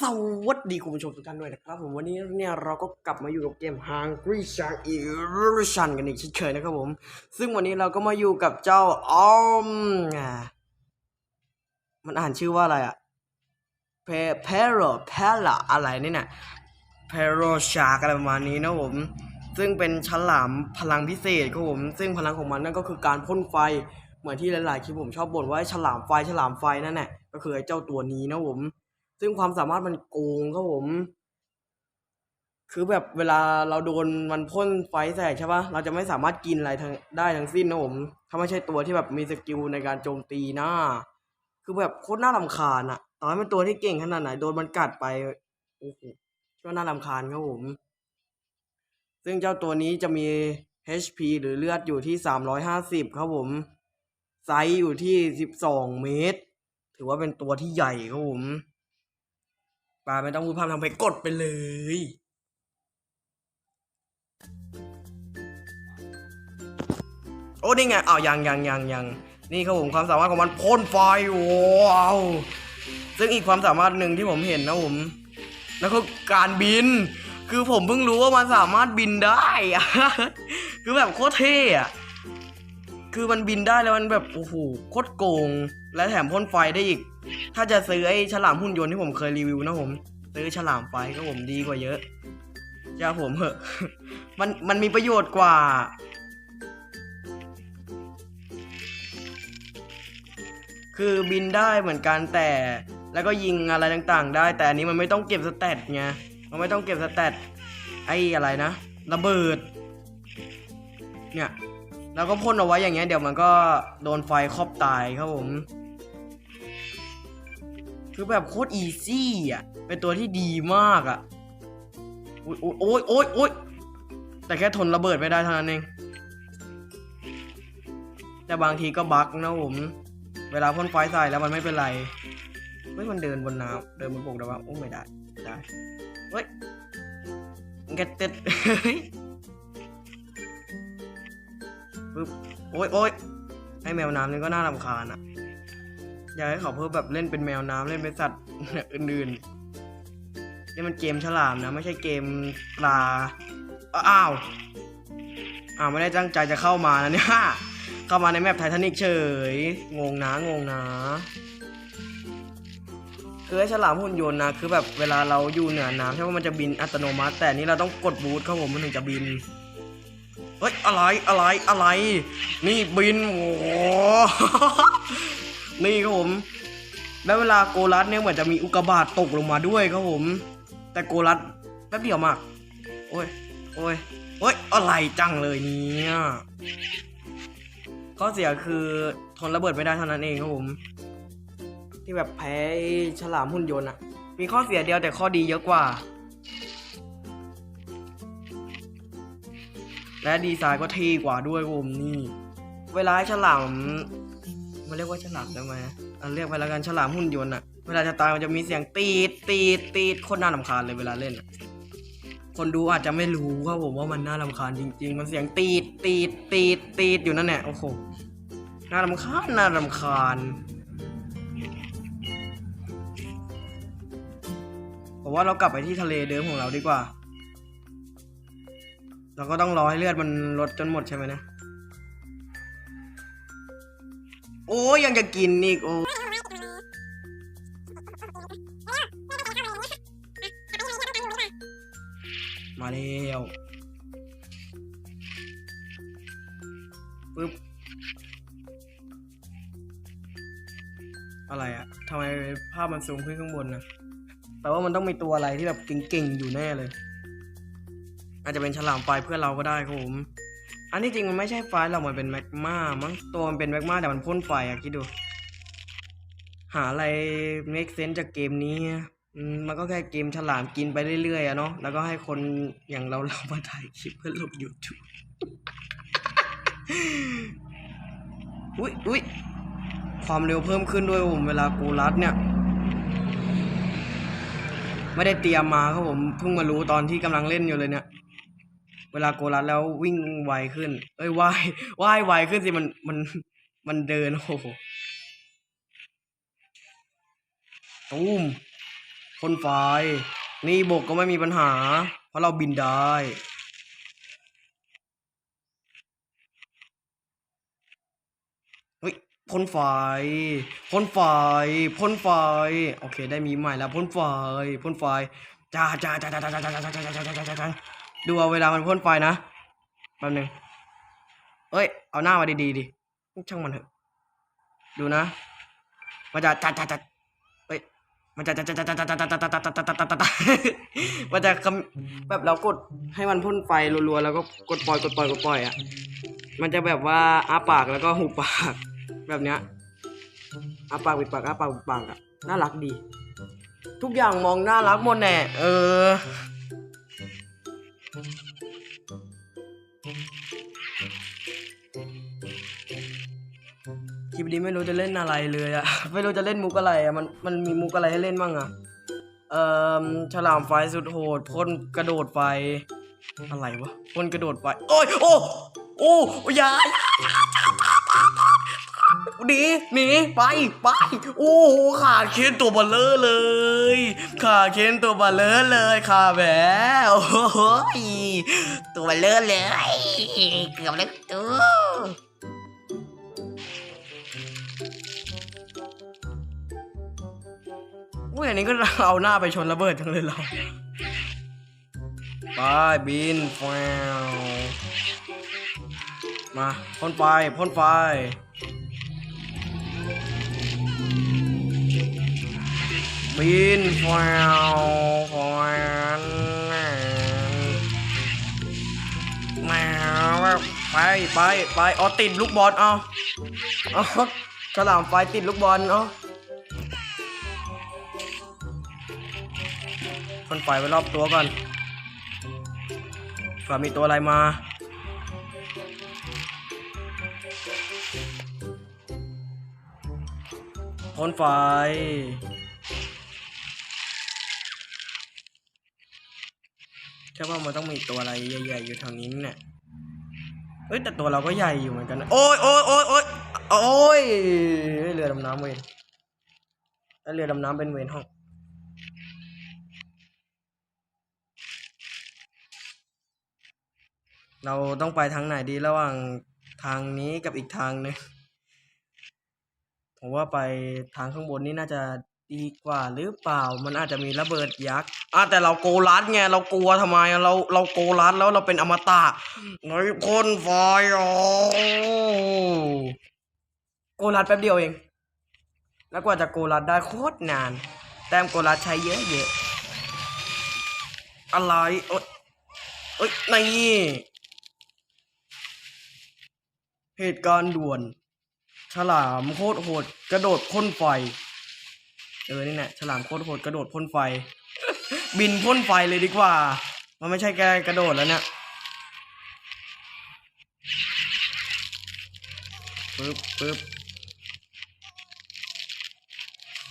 สวัสดีคุณผู้ชมทุกท่านด้วยนะครับผมวันนี้เนี่ยเราก็กลับมาอยู่กับเกม Hungry Shark Evolution กันอีกเช่นเคยนะครับผม ซึ่งวันนี้เราก็มาอยู่กับเจ้าออมมันอ่านชื่อว่าอะไรอะเพเพโรเพลอะไรนี่น่ะเพโรชาร์กอะไรประมาณนี้นะผม ซึ่งเป็นฉลามพลังพิเศษครับผม ซึ่งพลังของมันนั่นก็คือการพ่นไฟเหมือนที่หลายๆคลิปผมชอบบ่นว่าฉลามไฟฉลามไฟนั่นแหละก็คือไอ้เจ้าตัวนี้นะผม ซึ่งความสามารถมันโกงครับผม คือแบบเวลาเราโดนมันพ่นไฟแสกใช่ปะเราจะไม่สามารถกินอะไรทั้งได้ทั้งสิ้นนะผมถ้าไม่ใช่ตัวที่แบบมีสกิลในการโจมตีนะคือแบบโคตรน่ารำคาญอะต่อให้เป็นตัวที่เก่งขนาดไหนโดนมันกัดไปโอ้โหก็น่ารำคาญครับผม ซึ่งเจ้าตัวนี้จะมี HP หรือเลือดอยู่ที่สามร้อยห้าสิบครับผม ไซส์อยู่ที่สิบสองเมตร ถือว่าเป็นตัวที่ใหญ่ครับผม ปาไม่ต้องพูดพร่ำทำไปกดไปเลย โอ้นี่ไงอ้าวยังยังยังยังนี่ครับผมความสามารถของมันพ่นไฟว้าวซึ่งอีกความสามารถหนึ่งที่ผมเห็นนะผมนั่นก็การบิน คือผมเพิ่งรู้ว่ามันสามารถบินได้อะคือแบบโคตรเท่อะคือมันบินได้แล้วมันแบบโอ้โหโคตรโกง และแถมพ่นไฟได้อีก ถ้าจะซื้อไอ้ฉลามหุ่นยนต์ที่ผมเคยรีวิวนะผมซื้อฉลามไฟก็ผมดีกว่าเยอะจ้าผมเหอะมันมันมีประโยชน์กว่า คือบินได้เหมือนกันแต่แล้วก็ยิงอะไรต่างๆ ได้ แต่อันนี้มันไม่ต้องเก็บสแตทไงมันไม่ต้องเก็บสแตทไอ้อะไรนะระเบิด เนี่ยแล้วก็พ่นเอาไว้อย่างเงี้ยเดี๋ยวมันก็โดนไฟครอบตายครับผม คือแบบโคตรอีซี่อะ เป็นตัวที่ดีมากอะ โอ้ยโอ้ยโอ้ยโอ้ยแต่แค่ทนระเบิดไม่ได้เท่านั้นเอง แต่บางทีก็บั๊กนะผม เวลาพ่นไฟใส่แล้วมันไม่เป็นไร เฮ้ยมันเดินบนน้ำเดินบนบกได้ปะโอ้ไม่ได้ ได้ เฮ้ยมันกระติดเฮ้ยปึ๊บ โอ้ยโอ้ยไอแมวน้ำนี่ก็น่ารำคาญอะ อยากให้เขาเพิ่มแบบเล่นเป็นแมวน้ำเล่นเป็นสัตว์อื่นๆนี่มันเกมฉลามนะ ไม่ใช่เกมปลาอ้าวอ้าวไม่ได้ตั้งใจจะเข้ามานะเนี่ยเข้ามาในแมปไททานิกเฉย งงนะงงนะคือไอ้ฉลามหุ่นยนต์นะคือแบบเวลาเราอยู่เหนือน้ำใช่ว่ามันจะบินอัตโนมัติ แต่นี้เราต้องกดบูทครับผมมันถึงจะบินเฮ้ยอะไรอะไรอะไร นี่บินโอ้ นี่ครับผมแล้วเวลาโกลัสเนี่ยเหมือนจะมีอุกกาบาตตกลงมาด้วยครับผม แต่โกลัสแป๊บเดียวมาก โอ้ย โอ้ย โอ้ย อะไรจังเลยเนี่ย ข้อเสียคือทนระเบิดไม่ได้เท่านั้นเองครับผม ที่แบบแพ้ฉลามหุ่นยนต์อะมีข้อเสียเดียวแต่ข้อดีเยอะกว่า และดีไซน์ก็เท่กว่าด้วยครับผมนี่ เวลาฉลาม มันเรียกว่าฉลามได้ไหมอะเรียกไปแล้วกันฉลามหุ่นยนต์อะเวลาจะตายมันจะมีเสียงตีดตีดตีดโคตรน่ารำคาญเลยเวลาเล่นอะคนดูอาจจะไม่รู้ครับผมว่ามันน่ารำคาญจริง ๆ มันเสียงตีดตีดตีดตีดอยู่นั่นแหละโอ้โหน่ารำคาญน่ารำคาญผมว่าเรากลับไปที่ทะเลเดิมของเราดีกว่า เราก็ต้องรอให้เลือดมันลดจนหมดใช่ไหมนะ อ้ยังจะกินอีกโอ้มาแล้วปึ๊บอะไรอะทำไมภาพมันซูมขึ้นข้างบนนะแปลว่ามันต้องมีตัวอะไรที่แบบเก่งๆ อยู่แน่เลย อาจจะเป็นฉลามไฟเพื่อเราก็ได้ครับผม อันที่จริงมันไม่ใช่ไฟหรอกมันเป็นแมกมามั้งตัวมันเป็นแมกมาแต่มันพ่นไฟอะคิดดู หาอะไรเมคเซนจากเกมนี้อะมมันก็แค่เกมฉลามกินไปเรื่อยๆอะเนาะแล้วก็ให้คนอย่างเราเรามาถ่ายคลิปเพื่อลงยูทูบอุ้ยอุ้ยความเร็วเพิ่มขึ้นด้วยผมเวลากูรัดเนี่ย ไม่ได้เตรียมมาครับผมเพิ่งมารู้ตอนที่กำลังเล่นอยู่เลยเนี่ย เวลาโกลัดแล้ววิ่งไวขึ้น เอ้ยว่ายว่ายไวขึ้นสิมันมันมันเดินโอ้โหตูมคพ่นไฟ นี่บกก็ไม่มีปัญหา เพราะเราบินได้เฮ้ยพ่นไฟพ่นไฟพ่นไฟ โอเค ได้มีใหม่แล้วพ่นไฟพ่นไฟจ้าจ้าจ้าจ้าจ้าจ้าจ้าจ้าจ้าจ้าจ้าจ้าจ้า ดูเอาเวลามันพ่นไฟนะแป๊บหนึงเอ้ย เอาหน้ามาดีๆดิช่างมันเถอะดูนะ มันจะจัดจัดจัดเฮ้ยมันจะจัดจัดจัดจัดจัดจัดจัดจัดจัดจัดจัดจัดมันจะคำแบบเรากดให้มันพ่นไฟรัวๆแล้วก็กดปล่อยกดปล่อยกดปล่อยอะมันจะแบบว่าอ้าปากแล้วก็หุบปากแบบเนี้ยอ้าปากปิดปากอ้าปากปิดปากอะน่ารักดี ทุกอย่างมองน่ารักหมดแน่เออ คลิปนี้ไม่รู้จะเล่นอะไรเลยอะไม่รู้จะเล่นมุกอะไรอะมันมันมีมุกอะไรให้เล่นบ้างอะเอ่อฉลามไฟสุดโหดพ่นกระโดดไฟ อะไรวะพ่นกระโดดไฟโอ้ยโอ้โอ้อยา หนีหนีไปไปโอ้โหขาเค้นตัวเบลเลอร์เลย ขาเค้นตัวเบลเลอร์เลยขาแหมโอ้โหตัวเบลเลอร์เลยเกือบเลยตัวเว้ยอันนี้ก็เอาหน้าไปชนระเบิดจังเลยเราไปบินแฟวมาพ่นไฟพ่นไฟ บินแฟวแฟนแมวไปไปไปเอติดลูกบอลเอาเอาฉลามไฟติดลูกบอลเอาพ่นไฟไปรอบตัวก่อนก่อมีตัวอะไรมาพ่นไฟ่ว่ามันต้องมีตัวอะไรใหญ่ๆอยู่แถวนี้เนี่ยเฮ้ยแต่ตัวเราก็ใหญ่อยู่เหมือนกันนะโอ้ยโอ้ยโอ้ยโอ้ยโอ้ยเรือดำน้ำเวนเรือดำน้ำเป็นเวนห้องเราต้องไปทางไหนดีระหว่างทางนี้กับอีกทางหนึงผมว่าไปทางข้างบนนี่น่าจะ ดีกว่าหรือเปล่ามันอาจจะมีระเบิดยักษ์อะแต่เราโกลัดไงเรากลัวทำไมอะเราเราโกลัดแล้วเราเป็นอมตะน้อยพ่นไฟอ๋อโกลัดแป๊บเดียวเอง แล้วกว่าจะโกลัดได้โคตรนาน แต้มโกลัดใช้เยอะเยอะๆอะไรเอ้ยเอ้ยนี่เหตุการณ์ด่วน ฉลามโคตรโหดกระโดดพ่นไฟ เออนี่แหละฉลามโคตรโหดกระโดดพ่นไฟ บินพ่นไฟเลยดีกว่า มันไม่ใช่แกกระโดดแล้วเนี่ยปึ๊บปึ๊บ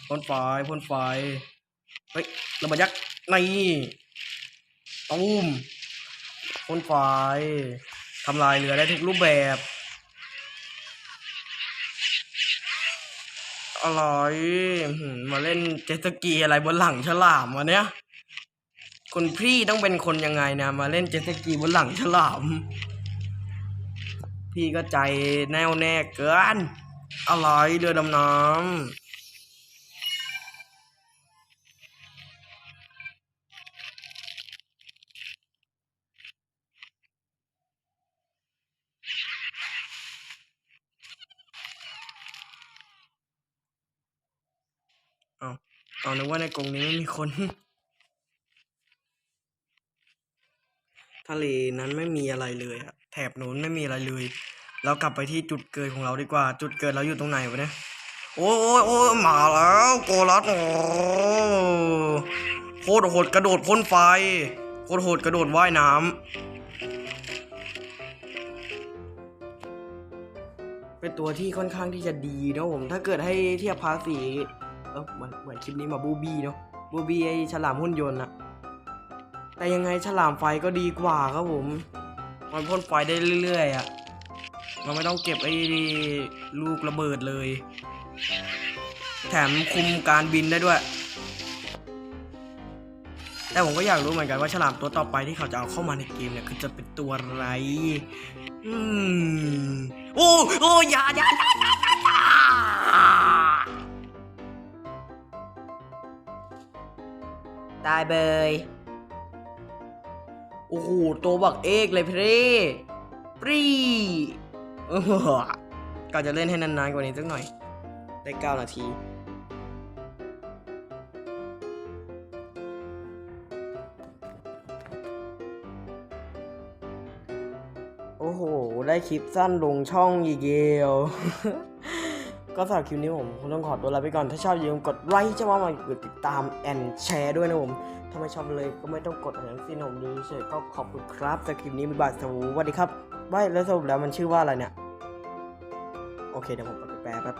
พ่นไฟพ่นไฟเฮ้ยระเบิดยักษ์นี่ตูมพ่นไฟทำลายเรือได้ทุกรูปแบบ อะไรอื้อยมาเล่นเจสกีอะไรบนหลังฉลามวะเนี้ยคุณพี่ต้องเป็นคนยังไงนะมาเล่นเจสกีบนหลังฉลาม พี่ก็ใจแน่วแน่เกินอะไรเรือดำน้ำ เอาเนึกว่าในกรงนี้ไม่มีคน ทะเลนั้นไม่มีอะไรเลยอะแถบนู้นไม่มีอะไรเลย เรากลับไปที่จุดเกิดของเราดีกว่า จุดเกิดเราอยู่ตรงไหนวะเนี่ย โอ้ยโอ้ยโอ้ยมาแล้วโกลัสโอ้โคตรโหดกระโดดพ่นไฟ โคตรโหดกระโดดว่ายน้ำ เป็นตัวที่ค่อนข้างที่จะดีนะผม ถ้าเกิดให้เทียบภาษี เออเหมือนเหมือนคลิปนี้มาบูบี้เนาะบูบี้ไอฉลามหุ่นยนต์อะแต่ยังไงฉลามไฟก็ดีกว่าครับผม มันพ่นไฟได้เรื่อยๆอะเราไม่ต้องเก็บไอ้ลูกระเบิดเลย แถมคุมการบินได้ด้วย แต่ผมก็อยากรู้เหมือนกันว่าฉลามตัวต่อไปที่เขาจะเอาเข้ามาในเกมเนี่ยคือจะเป็นตัวอะไร อืม โอ้โอ้ยายาอยาอยาอยาอยา ตายเบยโอ้โหตัวบักเอกเลยพี่ปรีเออก็จะเล่นให้นานๆกว่านี้สักหน่อย ได้เก้านาที โอ้โห ได้คลิปสั้นลงช่องอีกเดียว ก็สำหรับคลิปนี้ผมคงต้องขอตัวลาไปก่อน ถ้าชอบอย่าลืมกดไลค์จะว่ามากดติดตามแอนแชร์ด้วยนะผม ถ้าไม่ชอบเลยก็ไม่ต้องกดอะไรทั้งสิ้นผมดูเฉยก็ขอบคุณครับสำหรับคลิปนี้บ๊ายบายสวัสดีครับบาแล้วสรุปแล้วมันชื่อว่าอะไรเนี่ย โอเคเดี๋ยวผมไปแปลแป๊บ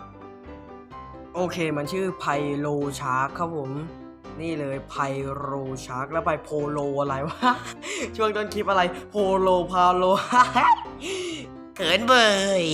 โอเคมันชื่อไพโลชาร์กครับผม นี่เลยไพโลชาร์กแล้วไปโพโลอะไรวะ ช่วงต้นคลิปอะไรโพโลพาโลเขินเบย